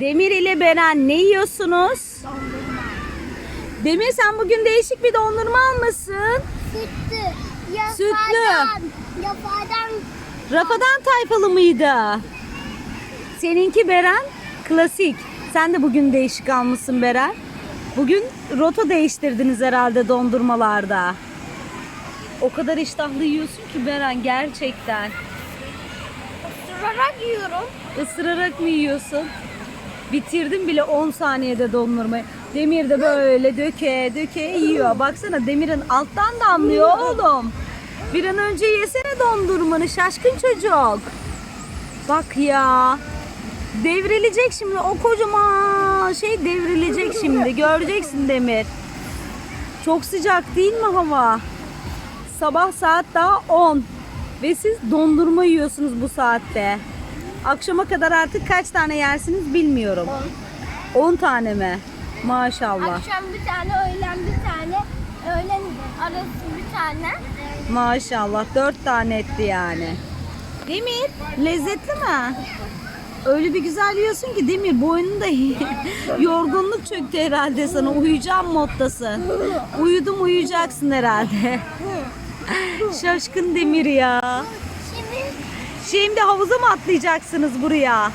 Demir ile Beren ne yiyorsunuz? Dondurma. Demir sen bugün değişik bir dondurma almışsın. Sütlü. Yafadan. Sütlü. Yafadan. Rafadan tayfalı mıydı? Seninki Beren klasik. Sen de bugün değişik almışsın Beren. Bugün rota değiştirdiniz herhalde dondurmalarda. O kadar iştahlı yiyorsun ki Beren gerçekten. Sırarak yiyorum. Isırarak mı yiyorsun? Bitirdim bile 10 saniyede dondurmayı. Demir de böyle döke döke yiyor. Baksana Demir'in alttan damlıyor oğlum. Bir an önce yesene dondurmanı şaşkın çocuk. Bak ya. Devrilecek şimdi o kocaman şey devrilecek şimdi. Göreceksin Demir. Çok sıcak değil mi hava? Sabah saat daha 10. Ve siz dondurma yiyorsunuz bu saatte. Akşama kadar artık kaç tane yersiniz bilmiyorum. 10 tane mi? Maşallah. Akşam bir tane, öğlen bir tane, öğlen arası bir tane. Maşallah 4 tane etti yani. Demir lezzetli mi? Öyle bir güzel yiyorsun ki Demir boynunda yorgunluk çöktü herhalde sana. Uyuyacağım moddasın. Uyudum uyuyacaksın herhalde. Şaşkın Demir ya. Şimdi havuza mı atlayacaksınız buraya?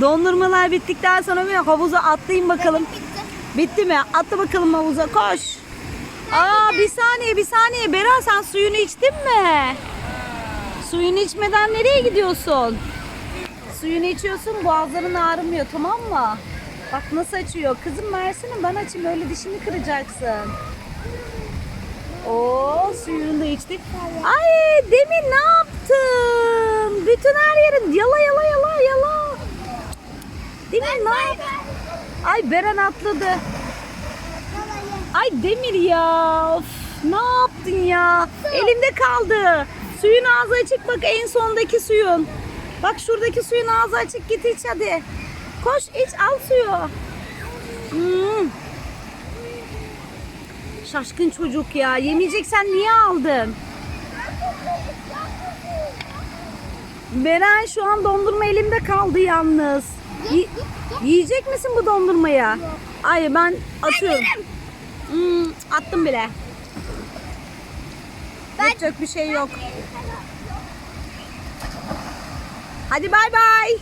Dondurmalar bittikten sonra bir havuza atlayın bakalım. Bitti mi? Atla bakalım havuza koş. Aa bir saniye bir saniye. Bera sen suyunu içtin mi? Suyunu içmeden nereye gidiyorsun? Suyunu içiyorsun boğazların ağrımıyor tamam mı? Bak nasıl açıyor. Kızım versene ben açayım öyle dişini kıracaksın. Oo suyunu da içtik. Ay Demir ne yaptın? Bütün her yerin yala yala yala yala. Demir ne yaptın? Ay Beren atladı. Ay Demir ya. Of, ne yaptın ya? Elimde kaldı. Suyun ağzı açık bak en sondaki suyun. Bak şuradaki suyun ağzı açık git iç hadi. Koş iç al suyu. Hmm. Şaşkın çocuk ya. Yemeyeceksen niye aldın? Beren şu an dondurma elimde kaldı yalnız. Yi- yiyecek misin bu dondurmayı? Hayır ben atıyorum. Hmm, attım bile. Yapacak bir şey yok. Hadi bay bay.